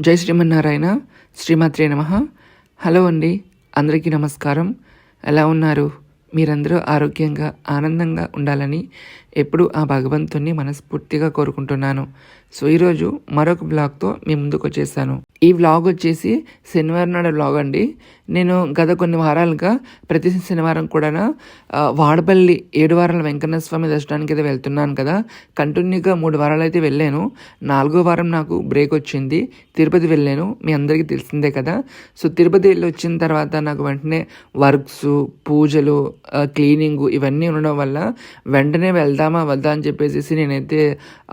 జై శ్రీమన్నారాయణ శ్రీమాత్రే నమ. హలో అండి అందరికీ నమస్కారం. ఎలా ఉన్నారు? మీరందరూ ఆరోగ్యంగా ఆనందంగా ఉండాలని ఎప్పుడు ఆ భగవంతుణ్ణి మనస్ఫూర్తిగా కోరుకుంటున్నాను. సో ఈరోజు మరొక బ్లాగ్తో మీ ముందుకు వచ్చేసాను. ఈ వ్లాగ్ వచ్చేసి శనివారం నాడు వ్లాగ్ అండి. నేను గత కొన్ని వారాలుగా ప్రతి శనివారం కూడా వాడపల్లి ఏడు వారాల వెంకన్న స్వామి దర్శనానికి అయితే వెళ్తున్నాను కదా. కంటిన్యూగా మూడు వారాలు అయితే వెళ్ళాను. నాలుగో వారం నాకు బ్రేక్ వచ్చింది. తిరుపతి వెళ్ళాను. మీ అందరికీ తెలిసిందే కదా. సో తిరుపతి వెళ్ళి వచ్చిన తర్వాత నాకు వెంటనే వర్క్స్ పూజలు క్లీనింగ్ ఇవన్నీ ఉండడం వల్ల వెంటనే వెళ్దామా వద్దా అని చెప్పేసి నేనైతే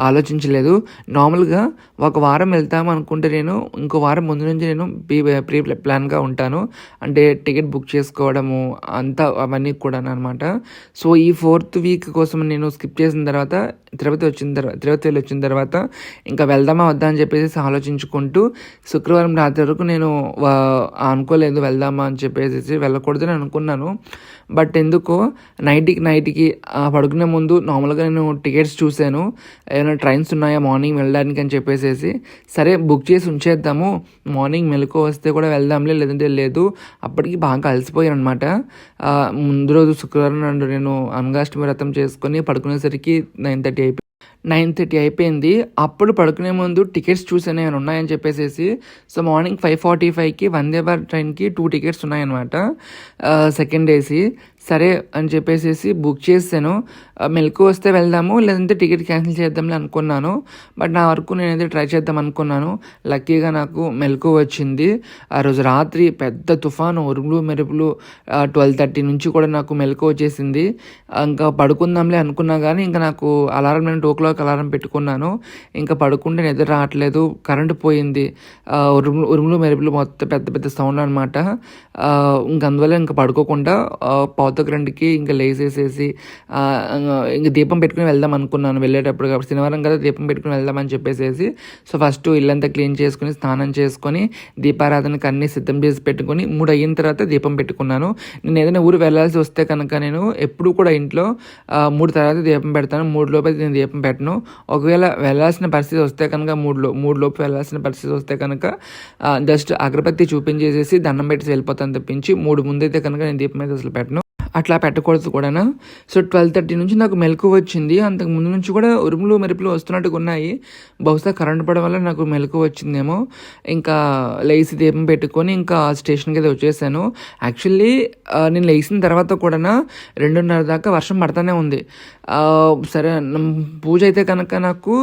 ఆలోచించలేదు. నార్మల్గా ఒక వారం వెళ్తాము అనుకుంటే నేను ఇంకో వారం ముందు నుంచి నేను ప్రీ ప్రీ ప్లాన్గా ఉంటాను. అంటే టికెట్ బుక్ చేసుకోవడము అంతా అవన్నీ కూడా అనమాట సో ఈ ఫోర్త్ వీక్ కోసం నేను స్కిప్ చేసిన తర్వాత తిరుపతి వచ్చిన తర్వాత తిరుపతి వెళ్ళి వచ్చిన తర్వాత ఇంకా వెళ్దామా వద్దా అని చెప్పేసి ఆలోచించుకుంటూ శుక్రవారం రాత్రి వరకు నేను వా- అనుకోలేదు వెళ్దామా అని చెప్పేసి వెళ్ళకూడదని అనుకున్నాను. బట్ ఎందుకో నైట్కి నైట్కి పడుకునే ముందు నార్మల్గా నేను టికెట్స్ చూశాను. ఏమైనా ట్రైన్స్ ఉన్నాయా మార్నింగ్ వెళ్ళడానికి అని చెప్పేసి సరే బుక్ చేసి ఉంచేద్దాము. మార్నింగ్ మెలకు వస్తే కూడా వెళ్దాంలే లేదంటే లేదు. అప్పటికి బాగా అలసిపోయాను అనమాట ముందు రోజు శుక్రవారం నేను అనగాష్టమి వ్రతం చేసుకొని పడుకునేసరికి నైన్ థర్టీ అయిపోయింది నైన్ థర్టీ అయిపోయింది. అప్పుడు పడుకునే ముందు టికెట్స్ చూసాను ఏమైనా ఉన్నాయని చెప్పేసి సో మార్నింగ్ ఫైవ్ ఫార్టీ ఫైవ్కి వందే భారత్ ట్రైన్కి టూ టికెట్స్ ఉన్నాయన్నమాట. సెకండ్ ఏసీ సరే అని చెప్పేసి బుక్ చేశాను. మెలకు వస్తే వెళ్దాము లేదంటే టికెట్ క్యాన్సిల్ చేద్దాంలే అనుకున్నాను. బట్ నా వరకు నేనైతే ట్రై చేద్దాం అనుకున్నాను. లక్కీగా నాకు మెలకు వచ్చింది. ఆ రోజు రాత్రి పెద్ద తుఫాను ఉరుములు మెరుపులు ట్వెల్వ్ థర్టీ నుంచి కూడా నాకు మెలకు వచ్చేసింది. ఇంకా పడుకుందాంలే అనుకున్నా కానీ ఇంకా నాకు అలారం నేను టూ క్లాక్ అలారం పెట్టుకున్నాను. ఇంకా పడుకుంటే నిద్ర రావట్లేదు. కరెంటు పోయింది. ఉరుములు ఉరుములు మెరుపులు మొత్తం పెద్ద పెద్ద సౌండ్ అనమాట ఇంక అందువల్ల ఇంకా పడుకోకుండా ఆ, పావుతకు రెండుకి ఇంకా లేసేసేసి ఇంక దీపం పెట్టుకుని వెళ్దాం అనుకున్నాను వెళ్ళేటప్పుడు కాబట్టి. శనివారం కదా దీపం పెట్టుకుని వెళ్దామని చెప్పేసేసి సో ఫస్ట్ ఇల్లంతా క్లీన్ చేసుకుని స్నానం చేసుకొని దీపారాధనకు అన్ని సిద్ధం చేసి పెట్టుకొని మూడు అయిన తర్వాత దీపం పెట్టుకున్నాను. నేను ఏదైనా ఊరు వెళ్ళాల్సి వస్తే కనుక నేను ఎప్పుడు కూడా ఇంట్లో మూడు తర్వాత దీపం పెడతాను. మూడు లోపల నేను దీపం పెట్టాను. ఒకవేళ వెళ్ళాల్సిన పరిస్థితి వస్తే కనుక మూడులో మూడు లోపు వెళ్ళాల్సిన పరిస్థితి వస్తే కనుక జస్ట్ అగరబత్తి చూపించేసేసి దండం పెట్టి వెళ్ళిపోతాను తప్పించి మూడు ముందైతే కనుక నేను దీపం అయితే అసలు పెట్టను. అట్లా పెట్టకూడదు కూడా సో ట్వెల్వ్ థర్టీ నుంచి నాకు మెలకు వచ్చింది. అంతకు ముందు నుంచి కూడా ఉరుములు మెరుపులు వస్తున్నట్టుగా ఉన్నాయి. బహుశా కరెంట్ పడడం వల్ల నాకు మెలకు వచ్చిందేమో. ఇంకా లేచి దీపం పెట్టుకొని ఇంకా స్టేషన్కి అయితే వచ్చేసాను. యాక్చువల్లీ నేను లేచిన తర్వాత కూడా రెండున్నర దాకా వర్షం పడుతూనే ఉంది. సరే పూజ అయితే కనుక నాకు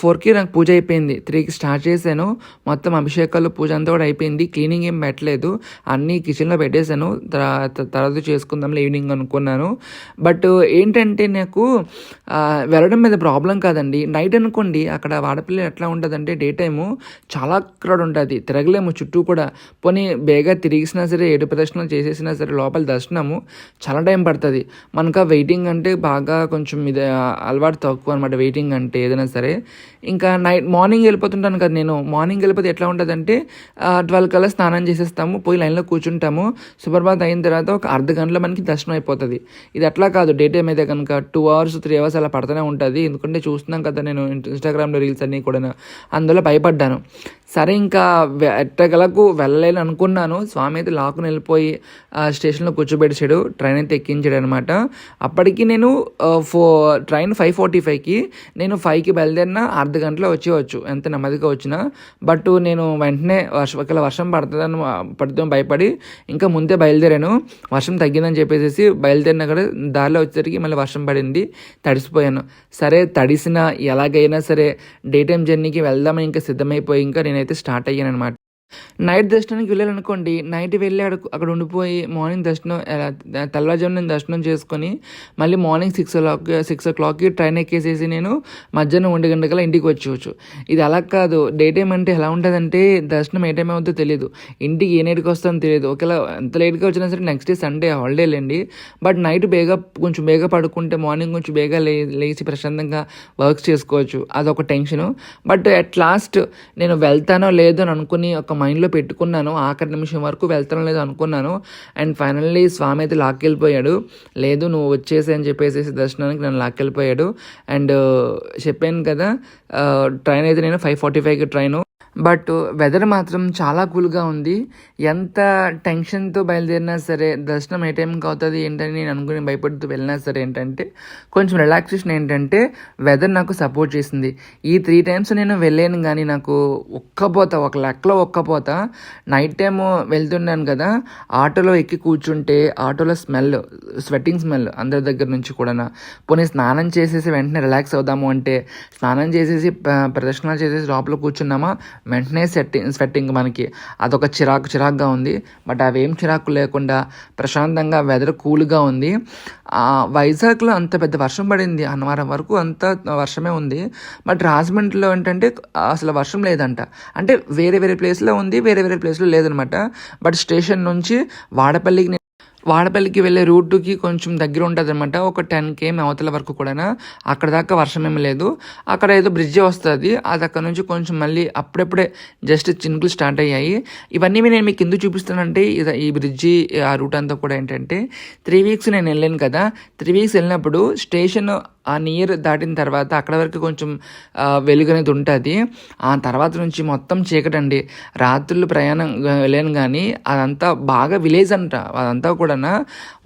ఫోర్కి నాకు పూజ అయిపోయింది. త్రీకి స్టార్ట్ చేశాను. మొత్తం అభిషేకాలు పూజ అంతా కూడా అయిపోయింది. క్లీనింగ్ ఏం పెట్టలేదు. అన్నీ కిచెన్లో పెట్టేశాను. తర్వాత చేసుకుని చేసుకుందాంలే ఈవినింగ్ అనుకున్నాను. బట్ ఏంటంటే నాకు వెళ్ళడం మీద ప్రాబ్లం కాదండి. నైట్ అనుకోండి అక్కడ వాడపల్లి ఎట్లా ఉంటుందంటే డే టైము చాలా క్రౌడ్ ఉంటుంది తిరగలేము చుట్టూ కూడా. పోనీ బేగా తిరిగిసినా సరే ఏడు ప్రదర్శనలు చేసేసినా సరే లోపల దర్శనము చాలా టైం పడుతుంది. మనకు వెయిటింగ్ అంటే బాగా కొంచెం ఇది అలవాటు తక్కువ అనమాట వెయిటింగ్ అంటే ఏదైనా సరే. ఇంకా నైట్ మార్నింగ్ వెళ్ళిపోతుంటాను కదా నేను. మార్నింగ్ వెళ్ళిపోతే ఎట్లా ఉంటుందంటే ట్వెల్వ్ కల్లా స్నానం చేసేస్తాము పోయి లైన్లో కూర్చుంటాము. సుప్రభాత్ అయిన తర్వాత ఒక అర్ధ గంటలో మనకి దర్శనం అయిపోతుంది. ఇది అట్లా కాదు. డే టైం అయితే కనుక టూ అవర్స్ త్రీ అవర్స్ అలా పడుతూనే ఉంటుంది. ఎందుకంటే చూస్తున్నాం కదా నేను ఇన్స్టాగ్రామ్లో రీల్స్ అన్నీ కూడా అందులో భయపడ్డాను. సరే ఇంకా ఎట్టగలకు వెళ్ళలేను అనుకున్నాను. స్వామి అయితే లాక్కుని వెళ్ళిపోయి స్టేషన్లో కూర్చోబెట్టాడు ట్రైన్ అయితే ఎక్కించాడు అనమాట అప్పటికి నేను ఫో ట్రైన్ ఫైవ్ ఫార్టీ ఫైవ్కి నేను ఫైవ్కి బయలుదేరిన అర్ధ గంటలో వచ్చేవచ్చు ఎంత నెమ్మదిగా వచ్చినా. బట్ నేను వెంటనే వర్ష ఒకవేళ వర్షం పడుతుందని పడుతుందని భయపడి ఇంకా ముందే బయలుదేరాను. వర్షం తగ్గిందని చెప్పేసి బయలుదేరిన కూడా దారిలో వచ్చేసరికి మళ్ళీ వర్షం పడింది తడిసిపోయాను. సరే తడిసిన ఎలాగైనా సరే డే టైం జర్నీకి వెళ్దామని ఇంకా సిద్ధమైపోయి ఇంకా నేనైతే స్టార్ట్ అయ్యాను అనమాట నైట్ దర్శనానికి వెళ్ళాలనుకోండి నైట్ వెళ్ళి అక్కడ అక్కడ ఉండిపోయి మార్నింగ్ దర్శనం తెల్లవారుజామున దర్శనం చేసుకొని మళ్ళీ morning six o'clock six ఓ క్లాక్కి ట్రైన్ ఎక్కేసేసి నేను మధ్యాహ్నం ఒంటి గంటకల్లా ఇంటికి వచ్చేవచ్చు. ఇది అలా కాదు. డే టైం అంటే ఎలా ఉంటుందంటే దర్శనం ఏ టైం అవుతుందో తెలియదు ఇంటికి ఏ నైట్కి వస్తుందో తెలియదు ఒకవేళ ఎంత లేట్గా వచ్చినా సరే నెక్స్ట్ డే సండే హాలిడే లేండి. బట్ నైట్ బేగా కొంచెం బేగా పడుకుంటే మార్నింగ్ కొంచెం బేగా లే లేచి ప్రశాంతంగా వర్క్స్ చేసుకోవచ్చు. అదొక టెన్షను. బట్ అట్ లాస్ట్ నేను వెళ్తానో లేదో అని అనుకుని ఒక మైండ్లో పెట్టుకున్నాను. ఆఖరి నిమిషం వరకు వెళ్తానో లేదు అనుకున్నాను. అండ్ ఫైనల్లీ స్వామి అయితే లాక్కెళ్ళిపోయాడు. లేదు నువ్వు వచ్చేసి అని చెప్పేసి దర్శనానికి నన్ను లాక్కెళ్ళిపోయాడు. అండ్ uh, చెప్పాను కదా uh, ట్రైన్ అయితే నేను ఫైవ్ ఫార్టీ ఫైవ్కి ట్రైను బట్ వెదర్ మాత్రం చాలా కూల్గా ఉంది. ఎంత టెన్షన్తో బయలుదేరినా సరే దర్శనం ఏ టైంకి అవుతుంది ఏంటని నేను అనుకుని భయపడుతూ వెళ్ళినా సరే ఏంటంటే కొంచెం రిలాక్సేషన్ ఏంటంటే వెదర్ నాకు సపోర్ట్ చేసింది. ఈ త్రీ టైమ్స్ నేను వెళ్ళాను కానీ నాకు ఒక్కపోత ఒక లెక్కలో ఒక్కపోత నైట్ టైం వెళ్తున్నాను కదా ఆటోలో ఎక్కి కూర్చుంటే ఆటోలో స్మెల్ స్వెట్టింగ్ స్మెల్ అందరి దగ్గర నుంచి కూడా పోనీ స్నానం చేసేసి వెంటనే రిలాక్స్ అవుదాము అంటే స్నానం చేసేసి ప్రదర్శనలు చేసేసి లోపల కూర్చున్నామా? వెంటనే సెట్టింగ్ స్వెట్టింగ్ మనకి. అదొక చిరాకు చిరాకు చిరాకుగా ఉంది. బట్ అవేం చిరాకు లేకుండా ప్రశాంతంగా వెదర్ కూల్గా ఉంది. వైజాగ్లో అంత పెద్ద వర్షం పడింది అన్నవరం వరకు. అంత వర్షమే ఉంది. బట్ రాజమండ్రిలో ఏంటంటే అసలు వర్షం లేదంట. అంటే వేరే వేరే ప్లేస్లో ఉంది వేరే వేరే ప్లేస్లో లేదనమాట. బట్ స్టేషన్ నుంచి వాడపల్లికి వాడపల్లికి వెళ్ళే రూట్కి కొంచెం దగ్గర ఉంటుంది అనమాట ఒక టెన్ కేఎం అవతల వరకు కూడా అక్కడ దాకా వర్షం ఏమి లేదు. అక్కడ ఏదో బ్రిడ్జ్ వస్తుంది. అది అక్కడ నుంచి కొంచెం మళ్ళీ అప్పుడప్పుడే జస్ట్ చినుకులు స్టార్ట్ అయ్యాయి. ఇవన్నీ నేను మీకు ఎందుకు చూపిస్తానంటే ఇది ఈ బ్రిడ్జి ఆ రూట్ అంతా కూడా ఏంటంటే త్రీ వీక్స్ నేను వెళ్ళాను కదా. త్రీ వీక్స్ వెళ్ళినప్పుడు స్టేషన్ ఆ నీరు దాటిన తర్వాత అక్కడ వరకు కొంచెం వెలుగు అనేది ఉంటుంది. ఆ తర్వాత నుంచి మొత్తం చీకటండి. రాత్రులు ప్రయాణం లేను వెళ్ళాను కానీ అదంతా బాగా విలేజ్ అంట. అదంతా కూడా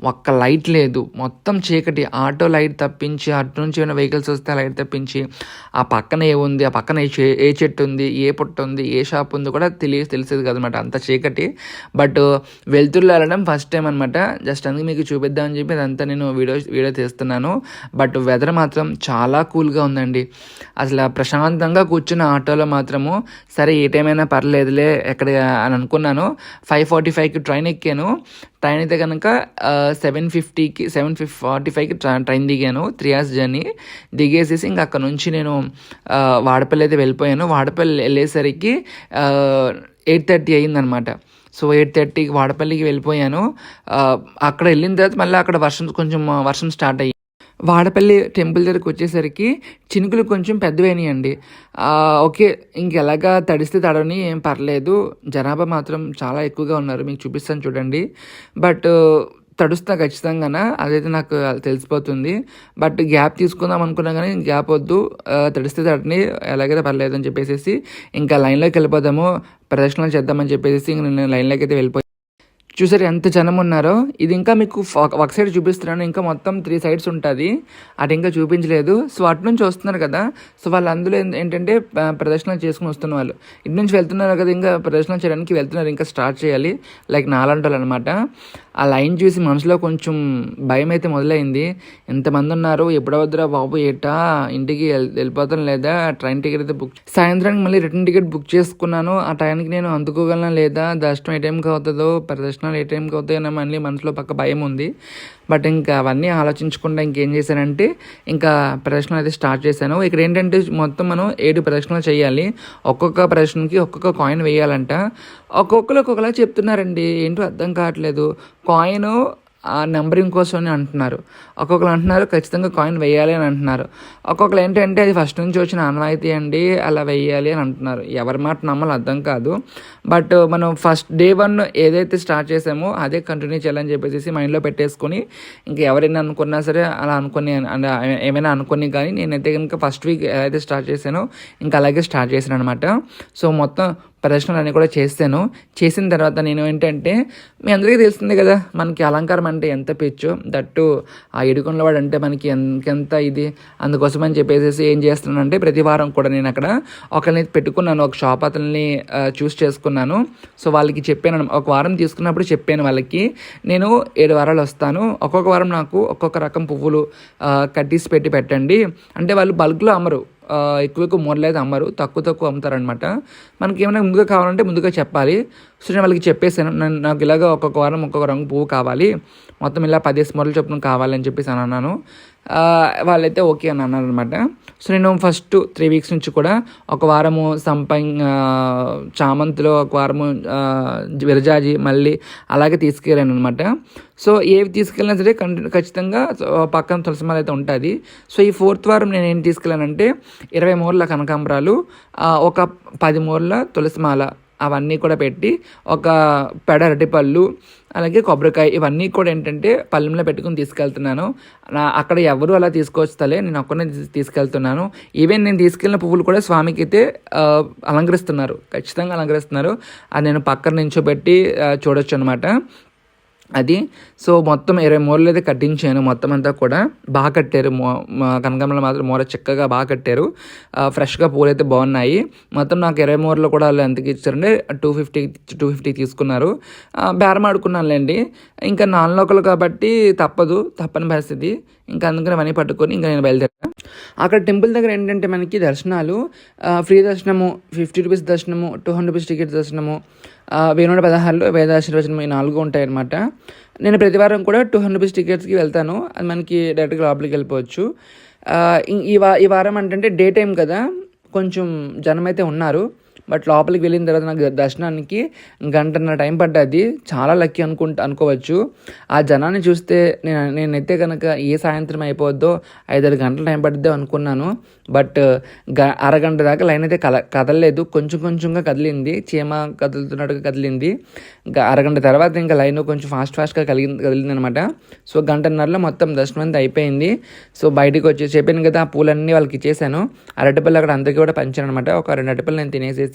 ఒక్క లైట్ లేదు. మొత్తం చీకటి. ఆటో లైట్ తప్పించి అటు నుంచి ఏమైనా వెహికల్స్ వస్తే ఆ లైట్ తప్పించి ఆ పక్కన ఏముంది? ఉంది ఆ పక్కన ఏ ఏ చెట్టు ఉంది? ఏ పుట్ట ఉంది? ఏ షాప్ ఉంది? కూడా తెలియ తెలిసేది కదనమాట. అంత చీకటి. బట్ వెళ్తురు వెళ్ళడం ఫస్ట్ టైం అనమాట జస్ట్ అందుకు మీకు చూపిద్దామని చెప్పి అదంతా నేను వీడియో వీడియో తీస్తున్నాను. బట్ వెదర్ మాత్రం చాలా కూల్గా ఉందండి. అసలు ప్రశాంతంగా కూర్చున్న ఆటోలో మాత్రము సరే ఏ టైం అయినా పర్లేదులే ఎక్కడ అని అనుకున్నాను. ఫైవ్ ఫార్టీ ఫైవ్కి ట్రైన్ ఎక్కాను. ట్రైన్ అయితే కనుక సెవెన్ ఫిఫ్టీకి సెవెన్ ఫిఫ్ ఫార్టీ ఫైవ్కి ట్రైన్ దిగాను త్రీ అవర్స్ జర్నీ. దిగేసేసి ఇంకా అక్కడ నుంచి నేను వాడపల్లి అయితే వెళ్ళిపోయాను. వాడపల్లి వెళ్ళేసరికి ఎయిట్ థర్టీ అయిందనమాట. సో ఎయిట్ థర్టీకి వాడపల్లికి వెళ్ళిపోయాను. అక్కడ వెళ్ళిన తర్వాత మళ్ళీ అక్కడ వర్షం కొంచెం వర్షం స్టార్ట్ అయ్యి వాడపల్లి టెంపుల్ దగ్గరకు వచ్చేసరికి చినుకులు కొంచెం పెద్దవైనాయండి. అండి ఓకే ఇంకెలాగా తడిస్తే తడని ఏం పర్లేదు. జనాభా మాత్రం చాలా ఎక్కువగా ఉన్నారు. మీకు చూపిస్తాను చూడండి. బట్ తడుస్తా ఖచ్చితంగా అదైతే నాకు తెలిసిపోతుంది. బట్ గ్యాప్ తీసుకుందాం అనుకున్నా కానీ గ్యాప్ వద్దు. తడిస్తే తడని ఎలాగైతే పర్లేదు అని చెప్పేసి ఇంకా లైన్లోకి వెళ్ళిపోదాము. ప్రదర్శనలు చేద్దామని చెప్పేసి ఇంక నేను లైన్లోకి అయితే వెళ్ళిపోయాను చూసారు ఎంత జనం ఉన్నారో? ఇది ఇంకా మీకు ఒక- సైడ్ చూపిస్తున్నాను. ఇంకా మొత్తం త్రీ సైడ్స్ ఉంటుంది. అటు ఇంకా చూపించలేదు. సో అటు నుంచి వస్తున్నారు కదా. సో వాళ్ళు అందులో ఏం- ఏంటంటే ప్రదర్శనలు చేసుకుని వస్తున్న వాళ్ళు. ఇటు నుంచి వెళ్తున్నారు కదా ఇంకా ప్రదర్శన చేయడానికి వెళ్తున్నారు. ఇంకా స్టార్ట్ చేయాలి. లైక్ నాలంటి వాళ్ళు అనమాట ఆ లైన్ చూసి మనసులో కొంచెం భయం అయితే మొదలైంది. ఎంతమంది ఉన్నారు? ఎప్పుడవద్దురా బాబు? ఏటా? ఇంటికి వెళ్- వెళ్ళిపోతాను లేదా? ట్రైన్ టికెట్ అయితే బుక్ సాయంత్రానికి మళ్ళీ రిటర్న్ టికెట్ బుక్ చేసుకున్నాను. ఆ టైంకి నేను అందుకోగలనా లేదా? దర్శనం ఏ టైంకి అవుతుందో? ప్రదర్శన ప్రదర్శనలు ఏ టైంకి అవుతాయో మళ్ళీ మనసులో పక్క భయం ఉంది. బట్ ఇంకా అవన్నీ ఆలోచించకుండా ఇంకేం చేశానంటే ఇంకా ప్రదర్శనలు అయితే స్టార్ట్ చేశాను. ఇక్కడ ఏంటంటే మొత్తం మనం ఏడు ప్రదర్శనలు చేయాలి. ఒక్కొక్క ప్రదర్శనకి ఒక్కొక్క కాయిన్ వేయాలంట. ఒక్కొక్కరు ఒక్కొక్కలా చెప్తున్నారండి. ఏంటో అర్థం కావట్లేదు. కాయిన్ ఆ నెంబరింగ్ కోసం అని అంటున్నారు. ఒక్కొక్కరు అంటున్నారు ఖచ్చితంగా కాయిన్ వేయాలి అని అంటున్నారు. ఒక్కొక్కరు ఏంటంటే అది ఫస్ట్ నుంచి వచ్చిన ఆనవాయితీ అండి అలా వేయాలి అని అంటున్నారు. ఎవరి మాట నమ్మాలి అర్థం కాదు. బట్ మనం ఫస్ట్ డే వన్ ఏదైతే స్టార్ట్ చేసామో అదే కంటిన్యూ చేయాలని చెప్పేసి మైండ్లో పెట్టేసుకొని ఇంకా ఎవరైనా అనుకున్నా సరే అలా అనుకుని ఏమైనా అనుకుని కానీ నేనైతే కనుక ఫస్ట్ వీక్ ఏదైతే స్టార్ట్ చేశానో ఇంకా అలాగే స్టార్ట్ చేశాను అనమాట సో మొత్తం ప్రదర్శనలు అన్నీ కూడా చేస్తాను చేసిన తర్వాత నేను ఏంటంటే మీ అందరికీ తెలిసిందే కదా మనకి అలంకారం అంటే ఎంత పిచ్చో. దట్టు ఆ ఎడుకొండల వాడు అంటే మనకి ఎంత ఇది. అందుకోసం అని చెప్పేసి ఏం చేస్తున్నానంటే ప్రతి వారం కూడా నేను అక్కడ ఒకరిని పెట్టుకున్నాను ఒక షాప్ అతన్ని చూస్ చేసుకున్నాను. సో వాళ్ళకి చెప్పాను ఒక వారం తీసుకున్నప్పుడు చెప్పాను వాళ్ళకి నేను ఏడు వారాలు వస్తాను. ఒక్కొక్క వారం నాకు ఒక్కొక్క రకం పువ్వులు కట్టిసి కట్టేసి పెట్టి పెట్టండి. అంటే వాళ్ళు బల్క్లో అమ్మరు. ఎక్కువ ఎక్కువ మూరలు అయితే అమ్మరు తక్కువ తక్కువ అమ్ముతారనమాట మనకి ఏమైనా ముందుగా కావాలంటే ముందుగా చెప్పాలి. సో నేను వాళ్ళకి చెప్పేసాను నేను నాకు ఇలాగ ఒక్కొక్క వారం ఒక్కొక్క రంగు పువ్వు కావాలి. మొత్తం ఇలా పదిహేను మూరలు చొప్పున కావాలని చెప్పేసి అని అన్నాను. వాళ్ళైతే ఓకే అని అన్నారు అనమాట సో నేను ఫస్ట్ త్రీ వీక్స్ నుంచి కూడా ఒక వారము సంపంగ్ చామంతిలో ఒక వారము విరజాజి మళ్ళీ అలాగే తీసుకెళ్ళాను అనమాట సో ఏవి తీసుకెళ్ళినా సరే ఖచ్చితంగా సో పక్కన తులసిమాల అయితే ఉంటుంది. సో ఈ ఫోర్త్ వారం నేను ఏం తీసుకెళ్ళానంటే ఇరవై మూరల కనకాంబరాలు ఒక పది మూరల తులసిమాల అవన్నీ కూడా పెట్టి ఒక పెడ అరటిపళ్ళు అలాగే కొబ్బరికాయ ఇవన్నీ కూడా ఏంటంటే పళ్ళెంలో పెట్టుకుని తీసుకెళ్తున్నాను. నా అక్కడ ఎవరు అలా తీసుకొస్తలే నేను ఒక్కనే తీసుకెళ్తున్నాను. ఈవెన్ నేను తీసుకెళ్ళిన పువ్వులు కూడా స్వామికి అయితే అలంకరిస్తున్నారు. ఖచ్చితంగా అలంకరిస్తున్నారు. అది నేను పక్కన నించోబెట్టి చూడొచ్చు అనమాట అది. సో మొత్తం ఇరవై మూరలు అయితే కట్టించాను. మొత్తం అంతా కూడా బాగా కట్టారు. మో మాత్రం మూర చక్కగా బాగా కట్టారు. ఫ్రెష్గా పూలు అయితే బాగున్నాయి. మొత్తం నాకు ఇరవై మూరలు కూడా వాళ్ళు ఎంతకి ఇచ్చారంటే టూ ఫిఫ్టీ టూ ఫిఫ్టీ తీసుకున్నారు. ఆ, బేరం ఆడుకున్నానులేండి. ఇంకా నాన్ లోకల్ కాబట్టి తప్పదు. తప్పని పరిస్థితి. ఇంకా అందుకని మనీ పట్టుకొని ఇంకా నేను బయలుదేరాను. అక్కడ టెంపుల్ దగ్గర ఏంటంటే మనకి దర్శనాలు ఫ్రీ దర్శనము ఫిఫ్టీ రూపీస్ దర్శనము టూ హండ్రెడ్ రూపీస్ టికెట్ దర్శనము వెయ్యి నూట పదహారులో వేదాశీర్వచనం ఈ నాలుగు ఉంటాయన్నమాట. నేను ప్రతి వారం కూడా టూ హండ్రెడ్ రూపీస్ టికెట్స్కి వెళ్తాను. అది మనకి డైరెక్ట్గా లోపలికి వెళ్ళిపోవచ్చు. ఈ- ఈ వా ఈ వారం అంటే డే టైం కదా. కొంచెం జనం అయితే ఉన్నారు. బట్ లోపలికి వెళ్ళిన తర్వాత నాకు దర్శనానికి గంటన్నర టైం పడ్డది. చాలా లక్కీ అనుకుంటా అనుకోవచ్చు. ఆ జనాన్ని చూస్తే నేను నేనైతే కనుక ఏ సాయంత్రం అయిపోద్దో ఐదారు గంటల టైం పడుద్దో అనుకున్నాను. బట్ గ అరగంట దాకా లైన్ అయితే కల కదలలేదు. కొంచెం కొంచెంగా కదిలింది. చీమ కదులుతున్నట్టుగా కదిలింది. ఇంకా అరగంట తర్వాత ఇంకా లైన్ కొంచెం ఫాస్ట్ ఫాస్ట్గా కలిగింది కదిలింది అనమాట సో గంటన్నరలో మొత్తం దర్శనం అంతా అయిపోయింది. సో బయటికి వచ్చి చెప్పాను కదా ఆ పూలన్నీ వాళ్ళకి ఇచ్చేసాను. అరటిపళ్ళు అక్కడ అందరికీ కూడా పంచాను అనమాట ఒక రెండు అరటిపళ్ళు నేను తినేసేసి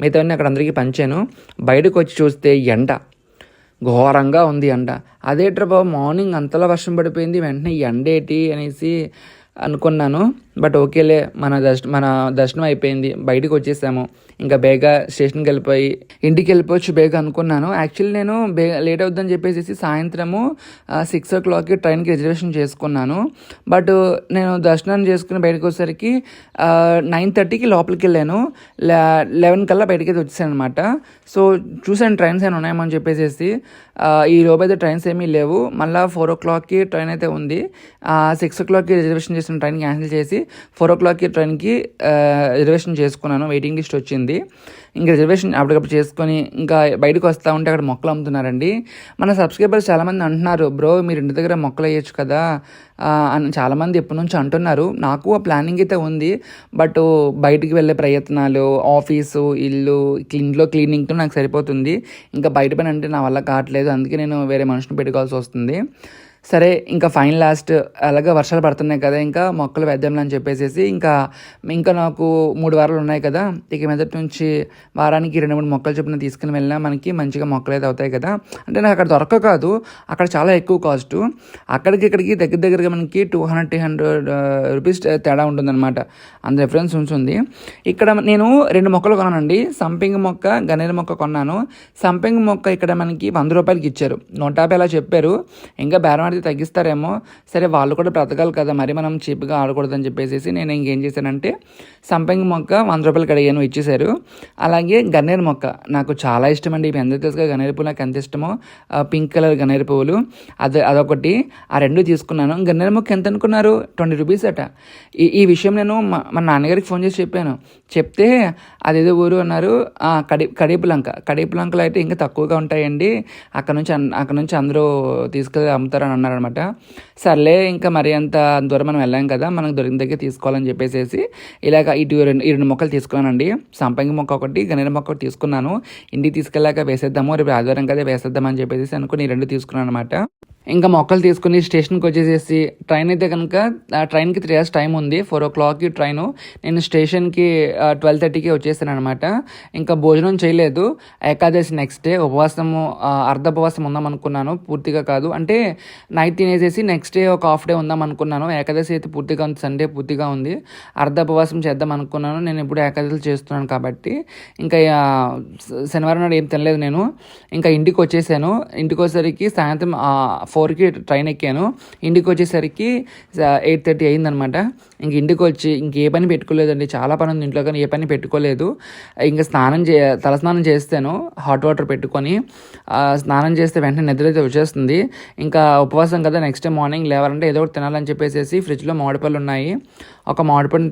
మిగతావన్నీ అక్కడ అందరికీ పంచాను. బయటకు వచ్చి చూస్తే ఎండ. ఘోరంగా ఉంది ఎండ. అదేట్రా బాబు మార్నింగ్ అంతలా వర్షం పడిపోయింది వెంటనే ఎండేటి ఎండ ఏంటి అనేసి అనుకున్నాను. బట్ ఓకేలే మన దర్శ మన దర్శనం అయిపోయింది బయటకు వచ్చేసాము. ఇంకా బేగా స్టేషన్కి వెళ్ళిపోయి ఇంటికి వెళ్ళిపోవచ్చు బేగా అనుకున్నాను. యాక్చువల్లీ నేను బే లేట్ అవుతుందని చెప్పేసి సాయంత్రము సిక్స్ ఓ క్లాక్కి ట్రైన్కి రిజర్వేషన్ చేసుకున్నాను. బట్ నేను దర్శనం చేసుకుని బయటకు వచ్చేసరికి నైన్ థర్టీకి లోపలికి వెళ్ళాను. లెవెన్ కల్లా బయటకి అయితే వచ్చేసాను అనమాట సో చూసాను ట్రైన్స్ ఏమైనా ఉన్నాయేమో అని చెప్పేసి ఈ రోజు అయితే ట్రైన్స్ ఏమీ లేవు. మళ్ళీ ఫోర్ ఓ క్లాక్కి ట్రైన్ అయితే ఉంది. సిక్స్ ఓ క్లాక్కి రిజర్వేషన్ చేసిన ట్రైన్ క్యాన్సిల్ చేసి ఫోర్ ఓ క్లాక్కి ట్రైన్కి రిజర్వేషన్ చేసుకున్నాను. వెయిటింగ్ లిస్ట్ వచ్చింది. ఇంకా రిజర్వేషన్ అప్పటికప్పుడు చేసుకొని ఇంకా బయటకు వస్తూ ఉంటే అక్కడ మొక్కలు అమ్ముతున్నారండి. మన సబ్స్క్రైబర్స్ చాలామంది అంటున్నారు బ్రో మీరు ఇంటి దగ్గర మొక్కలు వేయచ్చు కదా? అని చాలామంది ఎప్పటి నుంచి అంటున్నారు. నాకు ఆ ప్లానింగ్ అయితే ఉంది. బట్ బయటికి వెళ్ళే ప్రయత్నాలు ఆఫీసు ఇల్లు ఇంట్లో క్లీనింగ్తో నాకు సరిపోతుంది. ఇంకా బయట పని అంటే నా వల్ల కావట్లేదు. అందుకే నేను వేరే మనుషుని పెట్టుకోవాల్సి వస్తుంది. సరే ఇంకా ఫైన్ లాస్ట్ అలాగే వర్షాలు పడుతున్నాయి కదా ఇంకా మొక్కలు వేద్దాంలే అని చెప్పేసి ఇంకా ఇంకా నాకు మూడు వారాలు ఉన్నాయి కదా ఇక మెదటి నుంచి వారానికి రెండు మూడు మొక్కలు చొప్పున తీసుకుని వెళ్ళినా మనకి మంచిగా మొక్కలు అయితే అవుతాయి కదా. అంటే నాకు అక్కడ దొరక కాదు అక్కడ చాలా ఎక్కువ కాస్ట్. అక్కడికి ఇక్కడికి దగ్గర దగ్గరగా మనకి two hundred three hundred rupees తేడా ఉంటుందన్నమాట. అంత డిఫరెన్స్ ఉంటుంది ఇక్కడ నేను రెండు మొక్కలు కొన్నానండి. సంపింగ్ మొక్క గన్నేరు మొక్క కొన్నాను. సంపింగ్ మొక్క ఇక్కడ మనకి వంద రూపాయలకి ఇచ్చారు. నూట యాభై అలా చెప్పారు. ఇంకా బేరం ఆడితే తగ్గిస్తారేమో. సరే వాళ్ళు కూడా బ్రతకాలి కదా మరి మనం చీప్గా ఆడకూడదని చెప్పేసి నేను ఇంకేం చేశానంటే సంపంగి మొక్క వంద రూపాయలకి అడిగాను ఇచ్చేశారు. అలాగే గన్నేరు మొక్క నాకు చాలా ఇష్టం అండి ఇవి ఎంత తెలుసుగా గన్నేరు పువ్వు నాకు ఎంత ఇష్టమో. పింక్ కలర్ గన్నేరు పువ్వులు. అది అదొకటి. ఆ రెండు తీసుకున్నాను. గన్నేరు మొక్క ఎంత అనుకున్నారు? ట్వంటీ రూపీస్ అట. ఈ ఈ విషయం నేను మా మా నాన్నగారికి ఫోన్ చేసి చెప్పాను. చెప్తే అదేదో ఊరు అన్నారు కడి కడేపులంక. కడీపులంకలు అయితే ఇంకా తక్కువగా ఉంటాయండి. అక్కడ నుంచి అన్- అక్కడ నుంచి అందరూ తీసుకెళ్ళి అమ్ముతారని అన్నారనమాట. సర్లే ఇంకా మరి అంత దూరం మనం వెళ్ళాం కదా మనకు దొరికిన దగ్గర తీసుకోవాలని చెప్పేసి ఇలాగ ఇటు రెండు ఈ రెండు మొక్కలు తీసుకున్నానండి. సంపంగి మొక్క ఒకటి గన్నేరు మొక్క ఒకటి తీసుకున్నాను. ఇంటికి తీసుకెళ్ళాక వేసేద్దాము రేపు ఆదివారం కదా వేసేద్దామని చెప్పేసి అనుకుని రెండు తీసుకున్నాను అనమాట ఇంకా మొక్కలు తీసుకుని స్టేషన్కి వచ్చేసేసి ట్రైన్ అయితే కనుక ట్రైన్కి త్రీ అవర్స్ టైం ఉంది. ఫోర్ ఓ క్లాక్కి ట్రైన్. నేను స్టేషన్కి ట్వెల్వ్ థర్టీకి వచ్చేసాను అనమాట ఇంకా భోజనం చేయలేదు. ఏకాదశి నెక్స్ట్ డే ఉపవాసము అర్ధ ఉపవాసం ఉందాం అనుకున్నాను పూర్తిగా కాదు. అంటే నైట్ తినేసేసి నెక్స్ట్ డే ఒక హాఫ్ డే ఉందాం అనుకున్నాను ఏకాదశి అయితే పూర్తిగా ఉంది. సండే పూర్తిగా ఉంది. అర్ధ ఉపవాసం చేద్దాం అనుకున్నాను నేను ఇప్పుడు ఏకాదశి చేస్తున్నాను కాబట్టి. ఇంకా శనివారం నాడు ఏం తినలేదు నేను. ఇంకా ఇంటికి వచ్చేసాను. ఇంటికి వచ్చేసరికి సాయంత్రం ఫోర్కి ట్రైన్ ఎక్కాను. ఇంటికి వచ్చేసరికి ఎయిట్ థర్టీ అయిందనమాట. ఇంక ఇంటికి వచ్చి ఇంక ఏ పని పెట్టుకోలేదండి. చాలా పని ఉంది ఇంట్లో కానీ ఏ పని పెట్టుకోలేదు. ఇంకా స్నానం చే తలస్నానం చేస్తాను. హాట్ వాటర్ పెట్టుకొని స్నానం చేస్తే వెంటనే నిద్ర అయితే వచ్చేస్తుంది. ఇంకా ఉపవాసం కదా నెక్స్ట్ డే మార్నింగ్ లేవాలంటే ఏదో ఒకటి తినాలని చెప్పేసి ఫ్రిడ్జ్లో మామిడిపళ్ళు ఉన్నాయి. ఒక మామిడిపళ్ళని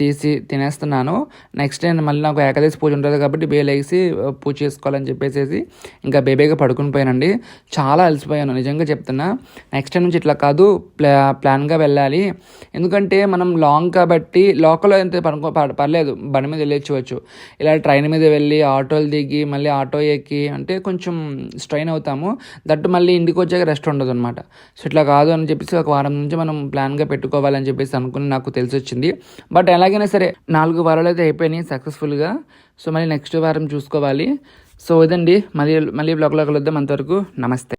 తీసి తినేస్తున్నాను. నెక్స్ట్ డే మళ్ళీ నాకు ఏకాదశి పూజ ఉంటుంది కాబట్టి బేలేసి పూజ చేసుకోవాలని చెప్పేసి ఇంకా బేబీగా పడుకుని పోయానండి. చాలా అలసిపోయాను. నిజంగా చెప్తున్నా. నెక్స్ట్ టైం నుంచి ఇట్లా కాదు ప్లా ప్లాన్గా వెళ్ళాలి. ఎందుకంటే మనం లాంగ్ కాబట్టి లోకల్లో ఎంత పనుకో పర్లేదు బండి మీద వెళ్ళొచ్చు. ఇలా ట్రైన్ మీద వెళ్ళి ఆటోలు దిగి మళ్ళీ ఆటో ఎక్కి అంటే కొంచెం స్ట్రైన్ అవుతాము. దట్టు మళ్ళీ ఇంటికి వచ్చాక రెస్ట్ ఉండదు అనమాట సో ఇట్లా కాదు అని చెప్పేసి ఒక వారం నుంచి మనం ప్లాన్గా పెట్టుకోవాలని చెప్పేసి అనుకుని నాకు తెలిసి వచ్చింది బట్ ఎలాగైనా సరే నాలుగు వారాలు అయితే అయిపోయినాయి సక్సెస్ఫుల్గా సో మళ్ళీ నెక్స్ట్ వారం చూసుకోవాలి. సో ఇదండి మళ్ళీ మళ్ళీ బ్లాగ్లో కలుద్దాం అంతవరకు. నమస్తే.